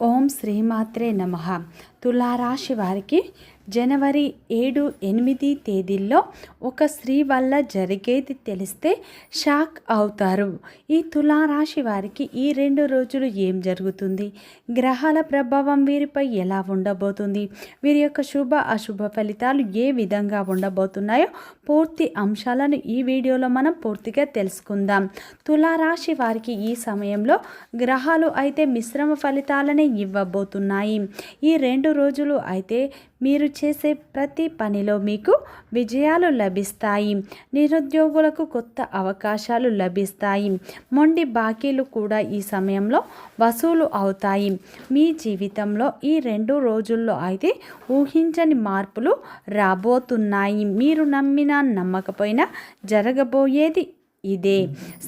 ఓం శ్రీమాత్రే నమ తులారాశి వారికి జనవరి ఏడు ఎనిమిది తేదీల్లో ఒక స్త్రీ వల్ల జరిగేది తెలిస్తే షాక్ అవుతారు. ఈ తులారాశి వారికి ఈ రెండు రోజులు ఏం జరుగుతుంది? గ్రహాల ప్రభావం వీరిపై ఎలా ఉండబోతుంది? వీరి యొక్క శుభ అశుభ ఫలితాలు ఏ విధంగా ఉండబోతున్నాయో పూర్తి అంశాలను ఈ వీడియోలో మనం పూర్తిగా తెలుసుకుందాం. తులారాశి వారికి ఈ సమయంలో గ్రహాలు అయితే మిశ్రమ ఫలితాలనే ఇవ్వబోతున్నాయి. ఈ రెండు రోజులు అయితే మీరు చేసే ప్రతి పనిలో మీకు విజయాలు లభిస్తాయి. నిరుద్యోగులకు కొత్త అవకాశాలు లభిస్తాయి. మొండి బాకీలు కూడా ఈ సమయంలో వసూలు అవుతాయి. మీ జీవితంలో ఈ రెండు రోజుల్లో అయితే ఊహించని మార్పులు రాబోతున్నాయి. మీరు నమ్మినా నమ్మకపోయినా జరగబోయేది ఇదే.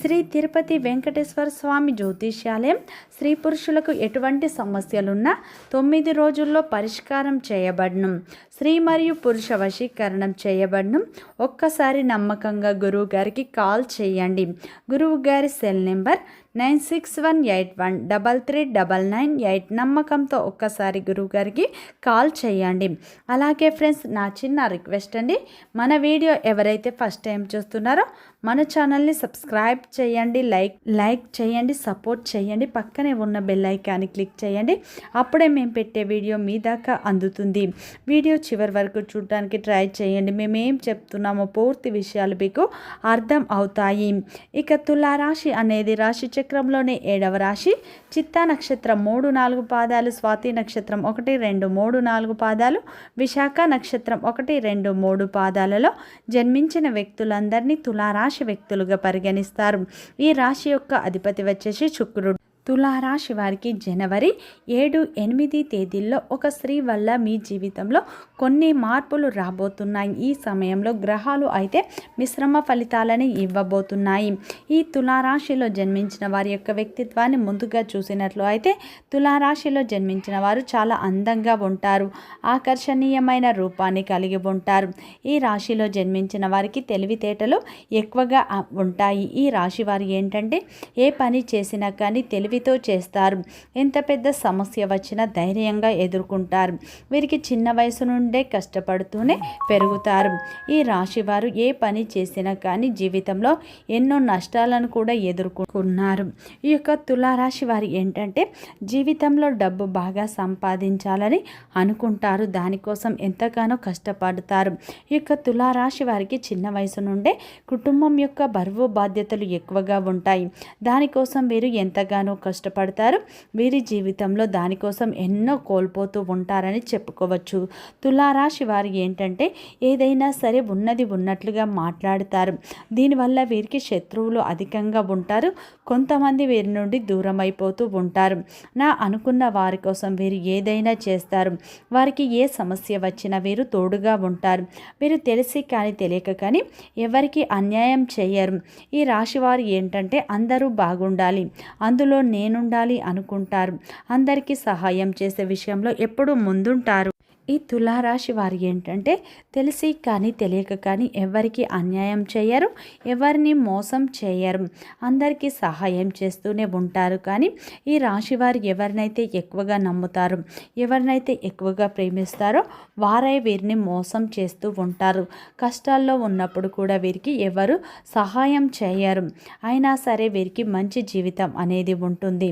శ్రీ తిరుపతి వెంకటేశ్వర స్వామి జ్యోతిష్యాలయం స్త్రీ పురుషులకు ఎటువంటి సమస్యలున్నా తొమ్మిది రోజుల్లో పరిష్కారం చేయబడను. స్త్రీ మరియు పురుష వశీకరణం చేయబడను. ఒక్కసారి నమ్మకంగా గురువు గారికి కాల్ చేయండి. గురువు గారి cell number nine six one eight one double three double nine eight నమ్మకంతో ఒక్కసారి గురువుగారికి కాల్ చేయండి. అలాగే ఫ్రెండ్స్ నా చిన్న రిక్వెస్ట్ అండి. మన వీడియో ఎవరైతే ఫస్ట్ టైం చూస్తున్నారో మన ఛానల్ని సబ్స్క్రైబ్ చేయండి లైక్ లైక్ చేయండి సపోర్ట్ చేయండి పక్కనే ఉన్న బెల్ ఐకాన్ని క్లిక్ చేయండి. అప్పుడే మేము పెట్టే వీడియో మీ దాకా అందుతుంది. వీడియో చివరి వరకు చూడడానికి ట్రై చేయండి. మేము ఏం చెప్తున్నామో పూర్తి విషయాలు మీకు అర్థం అవుతాయి. ఇక తులారాశి అనేది రాశి చక్రంలోని ఏడవ రాశి చిత్తా నక్షత్రం మూడు నాలుగు పాదాలు స్వాతి నక్షత్రం ఒకటి రెండు మూడు నాలుగు పాదాలు విశాఖ నక్షత్రం ఒకటి రెండు మూడు పాదాలలో జన్మించిన వ్యక్తులందరినీ తులారాశి వ్యక్తులుగా పరిగణిస్తారు. ఈ రాశి యొక్క అధిపతి వచ్చేసి శుక్రుడు. తులారాశి వారికి జనవరి ఏడు ఎనిమిది తేదీల్లో ఒక స్త్రీ వల్ల మీ జీవితంలో కొన్ని మార్పులు రాబోతున్నాయి. ఈ సమయంలో గ్రహాలు అయితే మిశ్రమ ఫలితాలని ఇవ్వబోతున్నాయి. ఈ తులారాశిలో జన్మించిన వారి యొక్క వ్యక్తిత్వాన్ని ముందుగా చూసినట్లు అయితే తులారాశిలో జన్మించిన వారు చాలా అందంగా ఉంటారు. ఆకర్షణీయమైన రూపాన్ని కలిగి ఉంటారు. ఈ రాశిలో జన్మించిన వారికి తెలివితేటలు ఎక్కువగా ఉంటాయి. ఈ రాశి వారు ఏంటంటే ఏ పని చేసినా కానీ తెలివితో చేస్తారు. ఎంత పెద్ద సమస్య వచ్చినా ధైర్యంగా ఎదుర్కొంటారు. వీరికి చిన్న వయసు నుండే కష్టపడుతూనే పెరుగుతారు. ఈ రాశి వారు ఏ పని చేసినా కానీ జీవితంలో ఎన్నో నష్టాలను కూడా ఎదుర్కొన్నారు ఈ యొక్క తులారాశి వారు ఏంటంటే జీవితంలో డబ్బు బాగా సంపాదించాలని అనుకుంటారు. దానికోసం ఎంతగానో కష్టపడతారు. ఈ యొక్క తులారాశి వారికి చిన్న వయసు నుండే కుటుంబం యొక్క బరువు బాధ్యతలు ఎక్కువగా ఉంటాయి. దానికోసం వీరు ఎంతగానో కష్టపడతారు. వీరి జీవితంలో దానికోసం ఎన్నో కోల్పోతూ ఉంటారని చెప్పుకోవచ్చు. తులారాశి వారు ఏంటంటే ఏదైనా సరే ఉన్నది ఉన్నట్లుగా మాట్లాడతారు. దీనివల్ల వీరికి శత్రువులు అధికంగా ఉంటారు. కొంతమంది వీరి నుండి దూరం అయిపోతూ ఉంటారు. నా అనుకున్న వారి కోసం వీరు ఏదైనా చేస్తారు. వారికి ఏ సమస్య వచ్చినా వీరు తోడుగా ఉంటారు. వీరు తెలిసి కానీ తెలియక కానీ ఎవరికి అన్యాయం చేయరు. ఈ రాశి వారు ఏంటంటే అందరూ బాగుండాలి. అందులో నేనుండాలి అనుకుంటారు. అందరికీ సహాయం చేసే విషయంలో ఎప్పుడూ ముందుంటారు. ఈ తులారాశి వారు ఏంటంటే తెలిసి కానీ తెలియక కానీ ఎవరికి అన్యాయం చేయరు ఎవరిని మోసం చేయరు. అందరికీ సహాయం చేస్తూనే ఉంటారు కానీ ఈ రాశి వారు ఎవరినైతే ఎక్కువగా నమ్ముతారు ఎవరినైతే ఎక్కువగా ప్రేమిస్తారో వారే వీరిని మోసం చేస్తూ ఉంటారు. కష్టాల్లో ఉన్నప్పుడు కూడా వీరికి ఎవరు సహాయం చేయరు. అయినా సరే వీరికి మంచి జీవితం అనేది ఉంటుంది.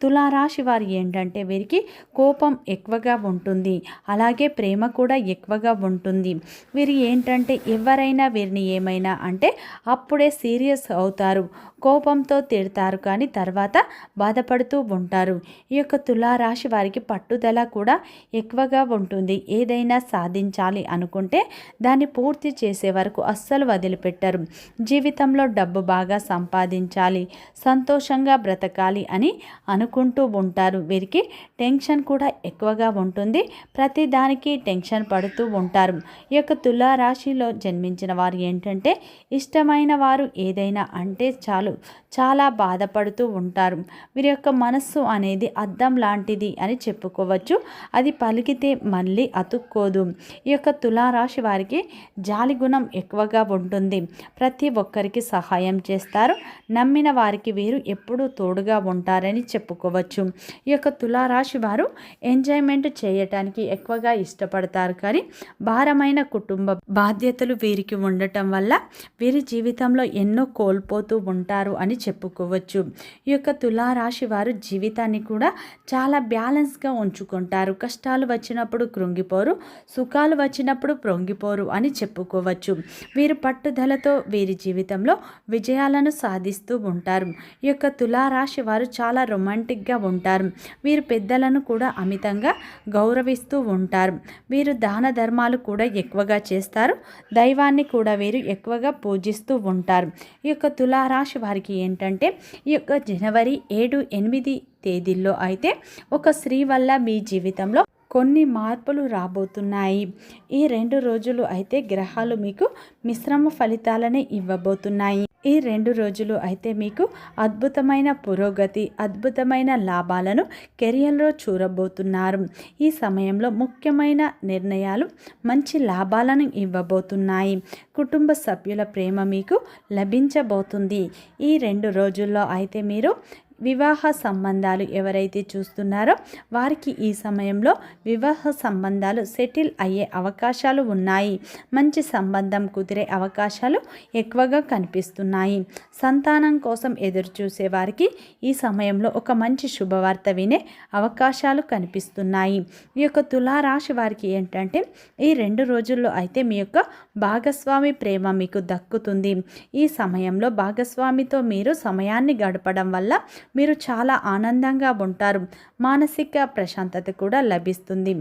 తులారాశి వారు ఏంటంటే వీరికి కోపం ఎక్కువగా ఉంటుంది. అలాగే ప్రేమ కూడా ఎక్కువగా ఉంటుంది. వీరు ఏంటంటే ఎవరైనా వీరిని ఏమైనా అంటే అప్పుడే సీరియస్ అవుతారు. కోపంతో తిడతారు కానీ తర్వాత బాధపడుతూ ఉంటారు. ఈ యొక్క తులారాశి వారికి పట్టుదల కూడా ఎక్కువగా ఉంటుంది. ఏదైనా సాధించాలి అనుకుంటే దాన్ని పూర్తి చేసే వరకు అస్సలు వదిలిపెట్టరు. జీవితంలో డబ్బు బాగా సంపాదించాలి సంతోషంగా బ్రతకాలి అని అను అనుకుంటూ ఉంటారు. వీరికి టెన్షన్ కూడా ఎక్కువగా ఉంటుంది. ప్రతి దానికి టెన్షన్ పడుతూ ఉంటారు. ఈ యొక్క తులారాశిలో జన్మించిన వారు ఏంటంటే ఇష్టమైన వారు ఏదైనా అంటే చాలు చాలా బాధపడుతూ ఉంటారు. వీరి యొక్క మనస్సు అనేది అద్దం లాంటిది అని చెప్పుకోవచ్చు. అది పలికితే మళ్ళీ అతుక్కోదు. ఈ యొక్క తులారాశి వారికి జాలి గుణం ఎక్కువగా ఉంటుంది. ప్రతి ఒక్కరికి సహాయం చేస్తారు. నమ్మిన వారికి వీరు ఎప్పుడూ తోడుగా ఉంటారని చెప్పుకో చెప్పుకోవచ్చు ఈ యొక్క తులారాశి వారు ఎంజాయ్మెంట్ చేయటానికి ఎక్కువగా ఇష్టపడతారు. కానీ భారమైన కుటుంబ బాధ్యతలు వీరికి ఉండటం వల్ల వీరి జీవితంలో ఎన్నో కోల్పోతూ ఉంటారు అని చెప్పుకోవచ్చు. ఈ యొక్క తులారాశి వారు జీవితాన్ని కూడా చాలా బ్యాలెన్స్గా ఉంచుకుంటారు. కష్టాలు వచ్చినప్పుడు కృంగిపోరు సుఖాలు వచ్చినప్పుడు ప్రొంగిపోరు అని చెప్పుకోవచ్చు. వీరు పట్టుదలతో వీరి జీవితంలో విజయాలను సాధిస్తూ ఉంటారు. ఈ యొక్క తులారాశి వారు చాలా రొమాంటిక్గా ఉంటారు. వీరు పెద్దలను కూడా అమితంగా గౌరవిస్తూ ఉంటారు. వీరు దాన ధర్మాలు కూడా ఎక్కువగా చేస్తారు. దైవాన్ని కూడా వీరు ఎక్కువగా పూజిస్తూ ఉంటారు. ఈ యొక్క తులారాశి వారికి ఏంటంటే ఈ యొక్క జనవరి ఏడు ఎనిమిది తేదీల్లో అయితే ఒక స్త్రీ వల్ల మీ జీవితంలో కొన్ని మార్పులు రాబోతున్నాయి. ఈ రెండు రోజులు అయితే గ్రహాలు మీకు మిశ్రమ ఫలితాలని ఇవ్వబోతున్నాయి. ఈ రెండు రోజులు అయితే మీకు అద్భుతమైన పురోగతి అద్భుతమైన లాభాలను కెరియర్లో చూడబోతున్నారు. ఈ సమయంలో ముఖ్యమైన నిర్ణయాలు మంచి లాభాలను ఇవ్వబోతున్నాయి. కుటుంబ సభ్యుల ప్రేమ మీకు లభించబోతుంది. ఈ రెండు రోజుల్లో అయితే మీరు వివాహ సంబంధాలు ఎవరైతే చూస్తున్నారో వారికి ఈ సమయంలో వివాహ సంబంధాలు సెటిల్ అయ్యే అవకాశాలు ఉన్నాయి. మంచి సంబంధం కుదిరే అవకాశాలు ఎక్కువగా కనిపిస్తున్నాయి. సంతానం కోసం ఎదురు చూసే వారికి ఈ సమయంలో ఒక మంచి శుభవార్త వినే అవకాశాలు కనిపిస్తున్నాయి. ఈ యొక్క తులారాశి వారికి ఏంటంటే ఈ రెండు రోజుల్లో అయితే మీ యొక్క భాగస్వామి ప్రేమ మీకు దక్కుతుంది. ఈ సమయంలో భాగస్వామితో మీరు సమయాన్ని గడపడం వల్ల మీరు చాలా ఆనందంగా ఉంటారు. మానసిక ప్రశాంతత కూడా లభిస్తుంది.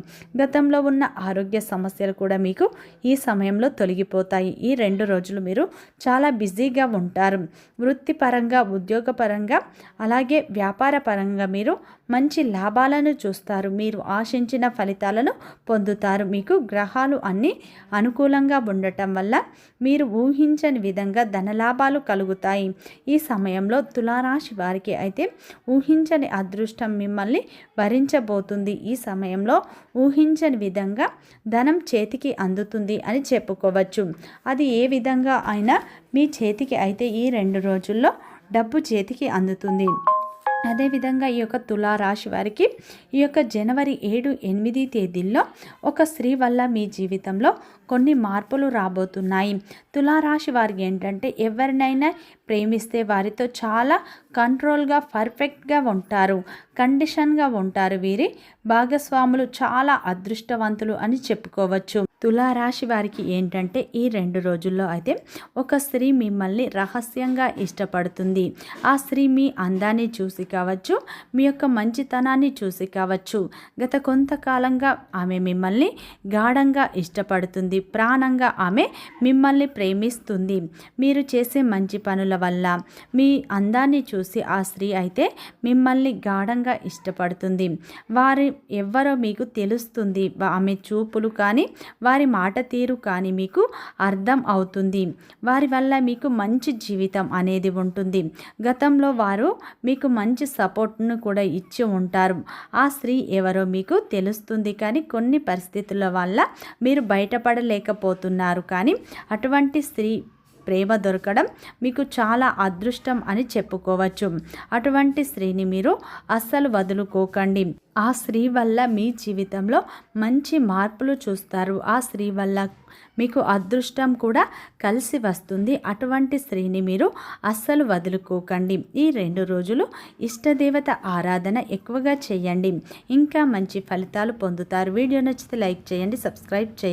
గతంలో ఉన్న ఆరోగ్య సమస్యలు కూడా మీకు ఈ సమయంలో తొలగిపోతాయి. ఈ రెండు రోజులు మీరు చాలా బిజీగా ఉంటారు. వృత్తిపరంగా ఉద్యోగపరంగా అలాగే వ్యాపార పరంగా మీరు మంచి లాభాలను చూస్తారు. మీరు ఆశించిన ఫలితాలను పొందుతారు. మీకు గ్రహాలు అన్నీ అనుకూలంగా ఉండటం వల్ల మీరు ఊహించని విధంగా ధనలాభాలు కలుగుతాయి. ఈ సమయంలో తులారాశి వారికి అయితే అయితే ఊహించని అదృష్టం మిమ్మల్ని భరించబోతుంది ఈ సమయంలో ఊహించని విధంగా ధనం చేతికి అందుతుంది అని చెప్పుకోవచ్చు. అది ఏ విధంగా అయినా మీ చేతికి అయితే ఈ రెండు రోజుల్లో డబ్బు చేతికి అందుతుంది. అదేవిధంగా ఈ యొక్క తులారాశి వారికి ఈ యొక్క జనవరి ఏడు ఎనిమిది తేదీల్లో ఒక స్త్రీ వల్ల మీ జీవితంలో కొన్ని మార్పులు రాబోతున్నాయి. తులారాశి వారికి ఏంటంటే ఎవరినైనా ప్రేమిస్తే వారితో చాలా కంట్రోల్గా పర్ఫెక్ట్గా ఉంటారు కండిషన్గా ఉంటారు. వీరి భాగస్వాములు చాలా అదృష్టవంతులు అని చెప్పుకోవచ్చు. తులారాశి వారికి ఏంటంటే ఈ రెండు రోజుల్లో అయితే ఒక స్త్రీ మిమ్మల్ని రహస్యంగా ఇష్టపడుతుంది. ఆ స్త్రీ మీ అందాన్ని చూసి కావచ్చు మీ యొక్క మంచితనాన్ని చూసి కావచ్చు. గత కొంతకాలంగా ఆమె మిమ్మల్ని గాఢంగా ఇష్టపడుతుంది ప్రాణంగా ఆమె మిమ్మల్ని ప్రేమిస్తుంది. మీరు చేసే మంచి పనుల వల్ల మీ అందాన్ని చూసి ఆ స్త్రీ అయితే మిమ్మల్ని గాఢంగా ఇష్టపడుతుంది. వారి ఎవ్వరో మీకు తెలుస్తుంది. ఆమె చూపులు కానీ వారి మాట తీరు కానీ మీకు అర్థం అవుతుంది. వారి వల్ల మీకు మంచి జీవితం అనేది ఉంటుంది. గతంలో వారు మీకు మంచి సపోర్ట్ను కూడా ఇచ్చి ఉంటారు. ఆ స్త్రీ ఎవరో మీకు తెలుస్తుంది కానీ కొన్ని పరిస్థితుల వల్ల మీరు బయటపడలేకపోతున్నారు. కానీ అటువంటి స్త్రీ ప్రేమ దొరకడం మీకు చాలా అదృష్టం అని చెప్పుకోవచ్చు. అటువంటి స్త్రీని మీరు అస్సలు వదులుకోకండి. ఆ స్త్రీ వల్ల మీ జీవితంలో మంచి మార్పులు చూస్తారు. ఆ స్త్రీ వల్ల మీకు అదృష్టం కూడా కలిసి వస్తుంది. అటువంటి స్త్రీని మీరు అస్సలు వదులుకోకండి. ఈ రెండు రోజులు ఇష్టదేవత ఆరాధన ఎక్కువగా చేయండి. ఇంకా మంచి ఫలితాలు పొందుతారు. వీడియో నచ్చితే లైక్ చేయండి సబ్స్క్రైబ్ చేయండి.